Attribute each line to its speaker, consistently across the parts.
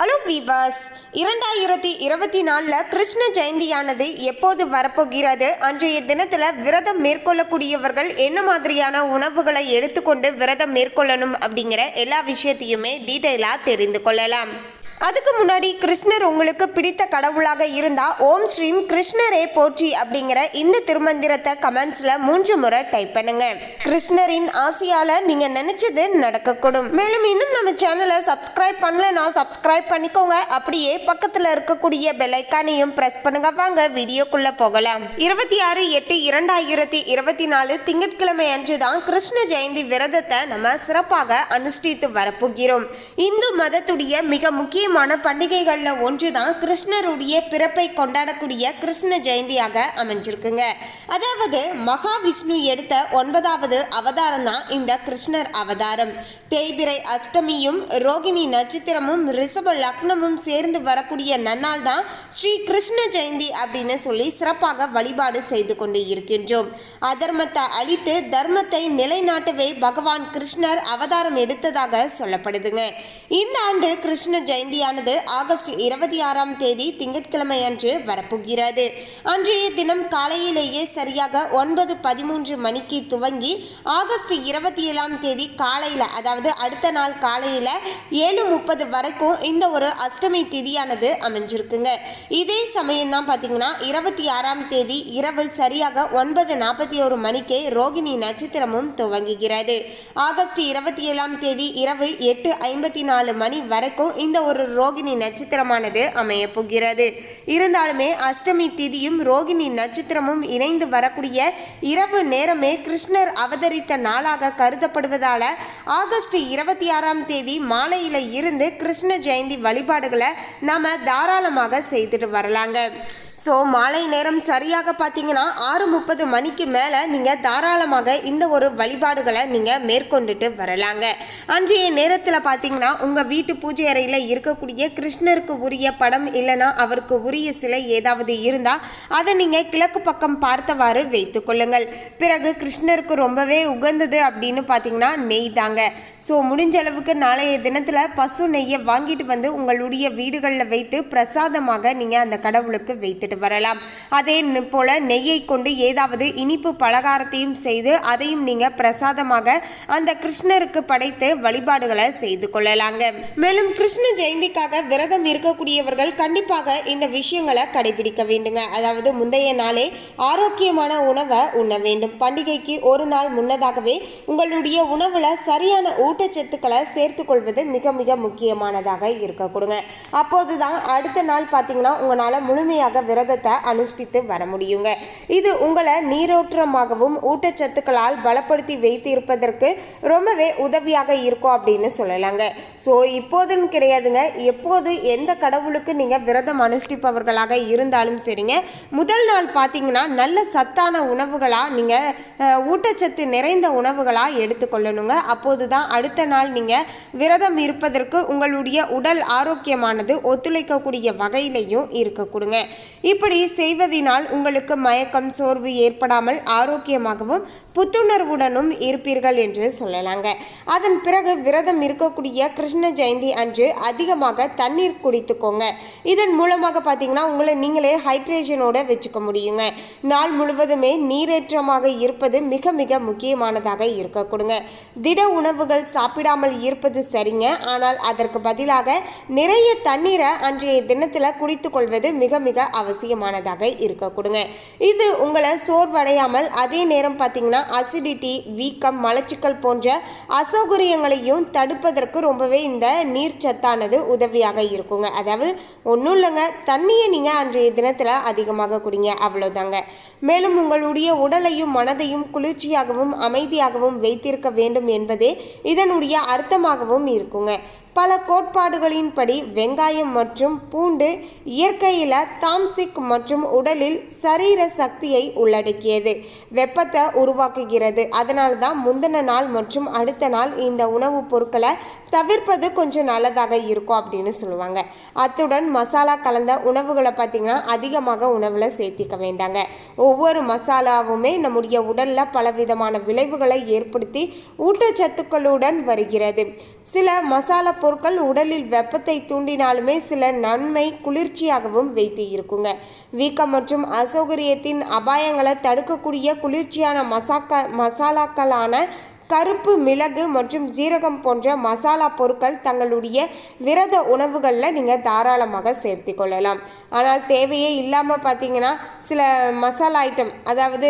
Speaker 1: Hello viewers இரண்டாயிரத்தி இருபத்தி நாலில் கிருஷ்ண ஜெயந்தியானது எப்போது வரப்போகிறது? அன்றைய தினத்தில் விரதம் மேற்கொள்ளக்கூடியவர்கள் என்ன மாதிரியான உணவுகளை எடுத்துக்கொண்டு விரதம் மேற்கொள்ளணும் அப்படிங்கிற எல்லா விஷயத்தையுமே டீட்டெயிலாக தெரிந்து கொள்ளலாம். அதுக்கு முன்னாடி கிருஷ்ணர் உங்களுக்கு பிடித்த கடவுளாக இருந்தா ஓம் ஸ்ரீம் கிருஷ்ணரே போற்றி அப்படிங்கிற இந்த திருமந்திரத்தை கமெண்ட்ஸ்ல மூன்று முறை டைப் பண்ணுங்க. கிருஷ்ணரின் ஆசையால நீங்க நினைச்சது நடக்கக்கூடும். மேலும் இன்னும் நம்ம சேனலை சப்ஸ்கிரைப் பண்ணலன்னா சப்ஸ்கிரைப் பண்ணிக்கோங்க. அப்படியே பக்கத்துல இருக்கக்கூடிய பெலைக்கானையும் ப்ரெஸ் பிரஸ் பண்ணுங்க. வாங்க வீடியோக்குள்ள போகலாம். இருபத்தி ஆறு எட்டு இரண்டாயிரத்தி இருபத்தி நாலு திங்கட்கிழமை அன்று தான் கிருஷ்ண ஜெயந்தி விரதத்தை நம்ம சிறப்பாக அனுஷ்டித்து வரப்போகிறோம். இந்து மதத்துடைய மிக முக்கிய முக்கியமான பண்டிகைகளில் ஒன்று தான் கிருஷ்ணருடைய பிறப்பை கொண்டாடக்கூடிய கிருஷ்ண ஜெயந்தியாக அமைஞ்சிருக்குங்க. அதாவது மகாவிஷ்ணு எடுத்த ஒன்பதாவது அவதாரம் தான் இந்த கிருஷ்ணர் அவதாரம். தேய்பிரை அஷ்டமியும் ரோகிணி நட்சத்திரமும் ரிஷப லக்னமும் சேர்ந்து வரக்கூடிய நன்னால் தான் ஸ்ரீ கிருஷ்ண ஜெயந்தி அப்படின்னு சொல்லி சிறப்பாக வழிபாடு செய்து கொண்டு இருக்கின்றோம். அதர்மத்தை அழித்து தர்மத்தை நிலைநாட்டவே பகவான் கிருஷ்ணர் அவதாரம் எடுத்ததாக சொல்லப்படுதுங்க. இந்த ஆண்டு கிருஷ்ண ஜெயந்தி ஜெயந்தியானது ஆகஸ்ட் இருபத்தி ஆறாம் தேதி திங்கட்கிழமை அன்று வரப்போகிறது. அன்றைய தினம் காலையிலேயே சரியாக ஒன்பது பதிமூன்று மணிக்கு துவங்கி ஆகஸ்ட் இருபத்தி ஏழாம் தேதி காலையில் அதாவது அடுத்த நாள் காலையில் ஏழு முப்பது வரைக்கும் இந்த ஒரு அஷ்டமி திதியானது அமைஞ்சிருக்குங்க. இதே சமயம் தான் பார்த்தீங்கன்னா இருபத்தி ஆறாம் தேதி இரவு சரியாக ஒன்பது நாற்பத்தி ஒரு மணிக்கே ரோகிணி நட்சத்திரமும் துவங்குகிறது. ஆகஸ்ட் இருபத்தி ஏழாம் தேதி இரவு எட்டு ஐம்பத்தி நாலு மணி வரைக்கும் இந்த ஒரு ரோகிணி நட்சத்திரமானது அமைய போகிறது. இருந்தாலுமே அஷ்டமி திதியும் ரோகிணி நட்சத்திரமும் இணைந்து வரக்கூடிய இரவு நேரமே கிருஷ்ணர் அவதரித்த நாளாக கருதப்படுவதால ஆகஸ்ட் இருபத்தி ஆறாம் தேதி மாலையில இருந்து கிருஷ்ண ஜெயந்தி வழிபாடுகளை நாம தாராளமாக செய்துட்டு வரலாங்க. ஸோ மாலை நேரம் சரியாக பார்த்தீங்கன்னா ஆறு முப்பது மணிக்கு மேலே நீங்கள் தாராளமாக இந்த ஒரு வழிபாடுகளை நீங்கள் மேற்கொண்டுட்டு வரலாங்க. அன்றைய நேரத்தில் பார்த்தீங்கன்னா உங்கள் வீட்டு பூஜை அறையில் இருக்கக்கூடிய கிருஷ்ணருக்கு உரிய படம் இல்லைன்னா அவருக்கு உரிய சிலை ஏதாவது இருந்தால் அதை நீங்கள் கிழக்கு பக்கம் பார்த்தவாறு வைத்து கொள்ளுங்கள். பிறகு கிருஷ்ணருக்கு ரொம்பவே உகந்தது அப்படின்னு பார்த்தீங்கன்னா நெய் தாங்க. ஸோ முடிஞ்ச அளவுக்கு நாளைய தினத்தில் பசு நெய்யை வாங்கிட்டு வந்து உங்களுடைய வீடுகளில் வைத்து பிரசாதமாக நீங்கள் அந்த கடவுளுக்கு வைத்துட்டு வரலாம். அதே போல் போல நெய்யை கொண்டு ஏதாவது இனிப்பு பலகாரத்தையும் செய்து அதையும் நீங்கள் பிரசாதமாக அந்த கிருஷ்ணருக்கு படைத்து வழிபாடுகளை செய்து கொள்ளலாங்க. மேலும் கிருஷ்ண ஜெயந்திக்காக விரதம் இருக்கக்கூடியவர்கள் கண்டிப்பாக இந்த விஷயங்களை கடைபிடிக்க வேண்டுங்க. அதாவது முந்தைய நாளே ஆரோக்கியமான உணவை உண்ண வேண்டும். பண்டிகைக்கு ஒரு நாள் முன்னதாகவே உங்களுடைய உணவுல சரியான ஊட்டச்சத்துக்களை சேர்த்து கொள்வது மிக மிக முக்கியமானதாக இருக்க கொடுங்க அப்போதுதான் அடுத்த நாள் பார்த்தீங்கன்னா உங்களால் முழுமையாக விரதத்தை அனுஷ்டித்து வர முடியுங்க இது உங்களை நீரோற்றமாகவும் ஊட்டச்சத்துக்களால் பலப்படுத்தி வைத்து இருப்பதற்கு ரொம்பவே உதவியாக இருக்கும் அப்படின்னு சொல்லலாங்க. ஸோ இப்போதுன்னு கிடையாதுங்க. எப்போது எந்த கடவுளுக்கு நீங்கள் விரதம் அனுஷ்டிப்பவர்களாக இருந்தாலும் சரிங்க. முதல் நாள் பார்த்தீங்கன்னா நல்ல சத்தான உணவுகளாக நீங்கள் ஊட்டச்சத்து நிறைந்த உணவுகளாக எடுத்துக்கொள்ளணுங்க. அப்போது தான் அடுத்த நாள் நீங்கள் விரதம் இருப்பதற்கு உங்களுடைய உடல் ஆரோக்கியமானது ஒத்துழைக்கக்கூடிய வகையிலையும் இருக்கக்கூடுங்க இப்படி செய்வதினால் உங்களுக்கு மயக்கம் சோர்வு ஏற்படாமல் ஆரோக்கியமாகவும் புத்துணர்வுடனும் இருப்பீர்கள் என்று சொல்லலாங்க. அதன் பிறகு விரதம் இருக்கக்கூடிய கிருஷ்ண ஜெயந்தி அன்று அதிகமாக தண்ணீர் குடித்துக்கோங்க. இதன் மூலமாக பார்த்தீங்கன்னா உங்களை நீங்களே ஹைட்ரேஷனோட வச்சுக்க முடியுங்க. நாள் முழுவதுமே நீரேற்றமாக இருப்பது மிக மிக முக்கியமானதாக இருக்க கொடுங்க. திட உணவுகள் சாப்பிடாமல் இருப்பது சரிங்க. ஆனால் அதற்கு பதிலாக நிறைய தண்ணீரை அன்றைய தினத்தில் குடித்துக்கொள்வது மிக மிக அவசியமானதாக இருக்க கொடுங்க. இது உங்களை சோர்வடையாமல் அதே நேரம் பார்த்தீங்கன்னா அசிடிட்டி வீக்கம் மலச்சிக்கல் போன்ற அசௌகரியங்களையும் தடுப்பதற்கு ரொம்பவே இந்த நீர் சத்தானது உதவியாக இருக்குங்க. அதாவது ஒன்றும் இல்லைங்க தண்ணியை நீங்கள் அன்றைய தினத்தில் அதிகமாக குடிங்க. அவ்வளோதாங்க மேலும் உங்களுடைய உடலையும் மனதையும் குளிர்ச்சியாகவும் அமைதியாகவும் வைத்திருக்க வேண்டும் என்பதே இதனுடைய அர்த்தமாகவும் இருக்குங்க. பல கோட்பாடுகளின்படி வெங்காயம் மற்றும் பூண்டு இயற்கையில் தாம்சிக் மற்றும் உடலில் சரீர சக்தியை உள்ளடக்கியது. வெப்பத்தை உருவாக்குகிறது. அதனால தான் முந்தின நாள் மற்றும் அடுத்த நாள் இந்த உணவுப் பொருட்களை தவிர்ப்பது கொஞ்சம் நல்லதாக இருக்கும் அப்படின்னு சொல்லுவாங்க. அத்துடன் மசாலா கலந்த உணவுகளை பார்த்திங்கன்னா அதிகமாக உணவில் சேர்த்திக்க வேண்டாங்க. ஒவ்வொரு மசாலாவுமே நம்முடைய உடலில் பலவிதமான விளைவுகளை ஏற்படுத்தி ஊட்டச்சத்துக்களுடன் வருகிறது. சில மசாலா பொருட்கள் உடலில் வெப்பத்தை தூண்டினாலுமே சில நன்மை குளிர்ச்சியாகவும் வைத்து இருக்குங்க வீக்கம் மற்றும் அசௌகரியத்தின் அபாயங்களை தடுக்கக்கூடிய குளிர்ச்சியான மசாக்கா மசாலாக்களான கருப்பு மிளகு மற்றும் ஜீரகம் போன்ற மசாலா பொருட்கள் தங்களுடைய விரத உணவுகளில் நீங்கள் தாராளமாக சேர்த்து கொள்ளலாம். ஆனால் தேவையே இல்லாமல் பார்த்தீங்கன்னா சில மசாலா ஐட்டம் அதாவது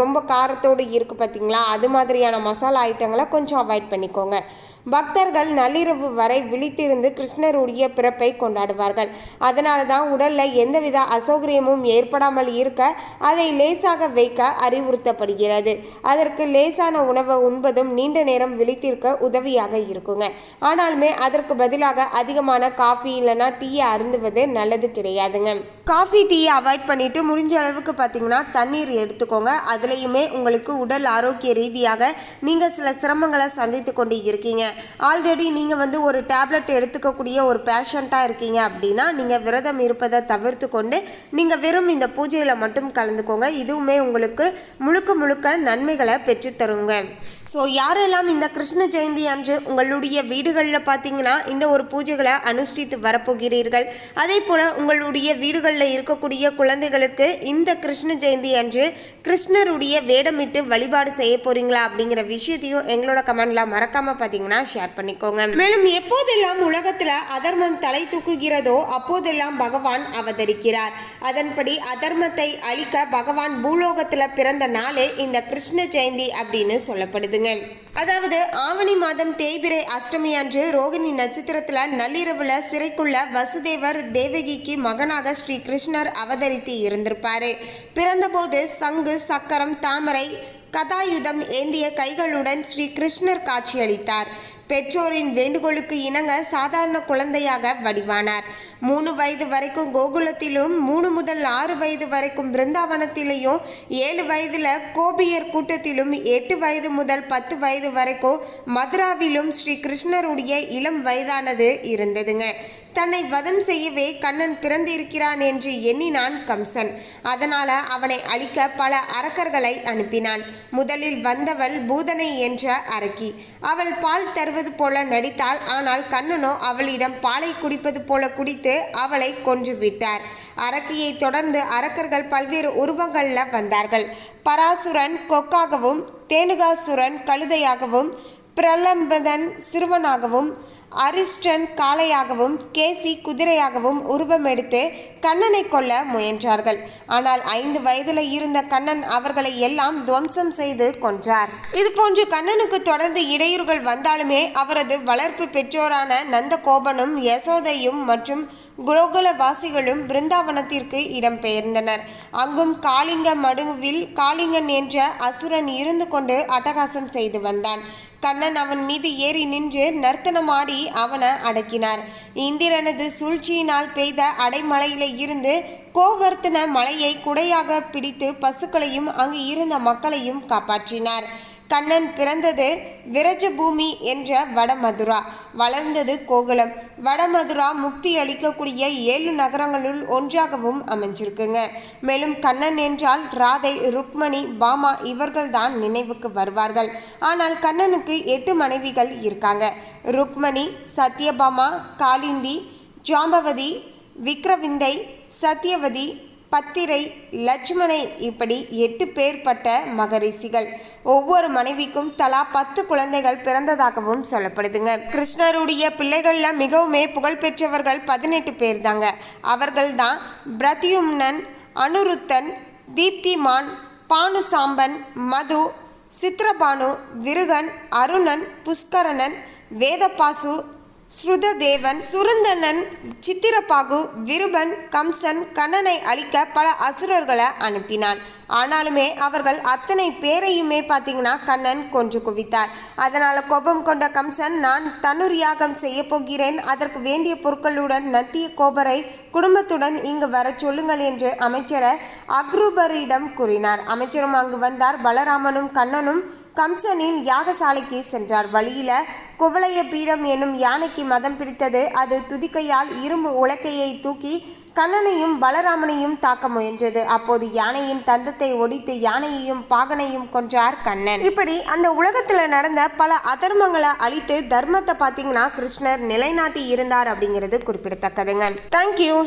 Speaker 1: ரொம்ப காரத்தோடு இருக்குது பார்த்தீங்களா அது மாதிரியான மசாலா ஐட்டங்களை கொஞ்சம் அவாய்ட் பண்ணிக்கோங்க. பக்தர்கள் நள்ளிரவு வரை விழித்திருந்து கிருஷ்ணருடைய பிறப்பை கொண்டாடுவார்கள். அதனால தான் உடலில் எந்தவித அசௌகரியமும் ஏற்படாமல் இருக்க அதை லேசாக வைக்க அறிவுறுத்தப்படுகிறது. அதற்கு லேசான உணவை உண்பதும் நீண்ட நேரம் விழித்திருக்க உதவியாக இருக்குங்க. ஆனாலுமே அதற்கு பதிலாக அதிகமான காஃபி இல்லைன்னா டீயை அருந்துவது நல்லது கிடையாதுங்க. காஃபி டீயை அவாய்ட் பண்ணிட்டு முடிஞ்ச அளவுக்கு பார்த்தீங்கன்னா தண்ணீர் எடுத்துக்கோங்க. அதுலேயுமே உங்களுக்கு உடல் ஆரோக்கிய ரீதியாக நீங்கள் சில சிரமங்களை சந்தித்து கொண்டு இருக்கீங்க. ஆல்ரெடி நீங்கள் வந்து ஒரு டேப்லெட் எடுத்துக்கக்கூடிய ஒரு பேஷண்ட்டாக இருக்கீங்க அப்படின்னா நீங்கள் விரதம் இருப்பதை தவிர்த்து கொண்டு நீங்கள் வெறும் இந்த பூஜையில் மட்டும் கலந்துக்கோங்க. இதுவுமே உங்களுக்கு முழுக்க முழுக்க நன்மைகளை பெற்றுத்தருங்க. ஸோ யாரெல்லாம் இந்த கிருஷ்ண ஜெயந்தி அன்று உங்களுடைய வீடுகளில் பார்த்தீங்கன்னா இந்த ஒரு பூஜைகளை அனுஷ்டித்து வரப்போகிறீர்கள். அதே போல் உங்களுடைய வீடுகளில் இருக்கக்கூடிய குழந்தைகளுக்கு இந்த கிருஷ்ண ஜெயந்தி அன்று கிருஷ்ணருடைய வேடமிட்டு வழிபாடு செய்ய போகிறீங்களா அப்படிங்கிற விஷயத்தையும் எங்களோட கமெண்டில் மறக்காமல் பார்த்தீங்கன்னா ஷேர் பண்ணிக்கோங்க. மேலும் எப்போதெல்லாம் உலகத்தில் அதர்மம் தலை தூக்குகிறதோ அப்போதெல்லாம் பகவான் அவதரிக்கிறார். அதன்படி அதர்மத்தை அழிக்க பகவான் பூலோகத்தில் பிறந்த நாளே இந்த கிருஷ்ண ஜெயந்தி அப்படின்னு சொல்லப்படுது. சொல்லப்படுதுங்க அதாவது ஆவணி மாதம் தேய்பிரை அஷ்டமி அன்று ரோகிணி நட்சத்திரத்தில் நள்ளிரவுல சிறைக்குள்ள வசுதேவர் தேவகிக்கு மகனாக ஸ்ரீ கிருஷ்ணர் அவதரித்து இருந்திருப்பார். பிறந்தபோது சங்கு சக்கரம் தாமரை கதாயுதம் ஏந்திய கைகளுடன் ஸ்ரீ கிருஷ்ணர் காட்சியளித்தார். பெற்றோரின் வேண்டுகோளுக்கு இணங்க சாதாரண குழந்தையாக வடிவானார். மூணு வயது வரைக்கும் கோகுலத்திலும் மூணு முதல் ஆறு வயது வரைக்கும் பிருந்தாவனத்திலையும் ஏழு வயதில் கோபியர் கூட்டத்திலும் எட்டு வயது முதல் பத்து வயது வரைக்கும் மதுராவிலும் ஸ்ரீ கிருஷ்ணருடைய இளம் வயதானது இருந்ததுங்க. தன்னை வதம் செய்யவே கண்ணன் பிறந்திருக்கிறான் என்று எண்ணினான் கம்சன். அதனால அவனை அழிக்க பல அரக்கர்களை அனுப்பினான். முதலில் வந்தவள் பூதனை என்ற அரக்கி. அவள் பால் தருவ தருவது போல நடித்தாள். ஆனால் கண்ணனோ அவளிடம் பாலை குடிப்பது போல குடித்து அவளை கொன்று விட்டார். அரக்கியை தொடர்ந்து அரக்கர்கள் பல்வேறு உருவங்களில் வந்தார்கள். பராசுரன் கொக்காகவும் தேனுகாசுரன் கழுதையாகவும் பிரலம்பதன் சிறுவனாகவும் அரிஷ்டன் காளையாகவும் கேசி குதிரையாகவும் உருவமெடுத்து கண்ணனை கொல்ல முயன்றார்கள். ஆனால் ஐந்து வயதில் இருந்த கண்ணன் அவர்களை எல்லாம் துவம்சம் செய்து கொன்றார். இது போன்று கண்ணனுக்கு தொடர்ந்து இடையூறுகள் வந்தாலுமே அவரது வளர்ப்பு பெற்றோரான நந்தகோபனும் யசோதையும் மற்றும் குலோகுலவாசிகளும் பிருந்தாவனத்திற்கு இடம்பெயர்ந்தனர். அங்கும் காளிங்க மடுவில் காளிங்கன் என்ற அசுரன் இருந்து கொண்டு அட்டகாசம் செய்து வந்தான். கண்ணன் அவன் மீது ஏறி நின்று நர்த்தனமாடி அவனை அடக்கினார். இந்திரனது சூழ்ச்சியினால் பெய்த அடைமழையில இருந்து கோவர்த்தன மலையை குடையாக பிடித்து பசுக்களையும் அங்கு இருந்த மக்களையும் காப்பாற்றினார். கண்ணன் பிறந்தது விரஜபூமி என்ற வடமதுரா. வளர்ந்தது கோகுலம். வடமதுரா முக்தி அளிக்கக்கூடிய ஏழு நகரங்களுள் ஒன்றாகவும் அமைஞ்சிருக்குங்க. மேலும் கண்ணன் என்றால் ராதை ருக்மணி பாமா இவர்கள்தான் நினைவுக்கு வருவார்கள். ஆனால் கண்ணனுக்கு எட்டு மனைவிகள் இருக்காங்க. ருக்மணி சத்யபாமா காளிந்தி ஜாம்பவதி விக்ரவிந்தை சத்யவதி பத்திரை லட்சுமணை இப்படி எட்டு பேர்பட்ட மகரிஷிகள். ஒவ்வொரு மனைவிக்கும் தலா பத்து குழந்தைகள் பிறந்ததாகவும் சொல்லப்படுதுங்க. கிருஷ்ணருடைய பிள்ளைகளில் மிகவுமே புகழ்பெற்றவர்கள் பதினெட்டு பேர் தாங்க அவர்கள் தான் பிரத்யும்னன் அனுருத்தன் தீப்திமான் பானுசாம்பன் மது சித்ரபானு விருகன் அருணன் புஷ்கரணன் வேதபாசு ஸ்ருததேவன் சுருந்தனன் சித்திரப்பாகு விருபன் கம்சன் கண்ணனை அழிக்க பல அசுரர்களை அனுப்பினான். ஆனாலுமே அவர்கள் அத்தனை பேரையுமே பார்த்தீங்கன்னா கண்ணன் கொன்று குவித்தார். அதனால் கோபம் கொண்ட கம்சன் நான் தனுர் யாகம் செய்ய போகிறேன். அதற்கு வேண்டிய பொருட்களுடன் நத்திய கோபரை குடும்பத்துடன் இங்கு வரச் சொல்லுங்கள் என்று அமைச்சரை அக்ரூபரிடம் கூறினார். அமைச்சரும் அங்கு வந்தார். பலராமனும் கண்ணனும் கம்சனின் யாகசாலைக்கு சென்றார். வழியில குவளைய பீடம் என்னும் யானைக்கு மதம் பிடித்தது. அது துதிக்கையால் இரும்பு உலக்கையை தூக்கி கண்ணனையும் பலராமனையும் தாக்க முயன்றது. அப்போது யானையின் தந்தத்தை ஒடித்து யானையையும் பாகனையும் கொன்றார் கண்ணன். இப்படி அந்த உலகத்துல நடந்த பல அதர்மங்களை அழித்து தர்மத்தை பார்த்தீங்கன்னா கிருஷ்ணர் நிலைநாட்டி இருந்தார் அப்படிங்கிறது குறிப்பிடத்தக்கதுங்க. தேங்க்யூ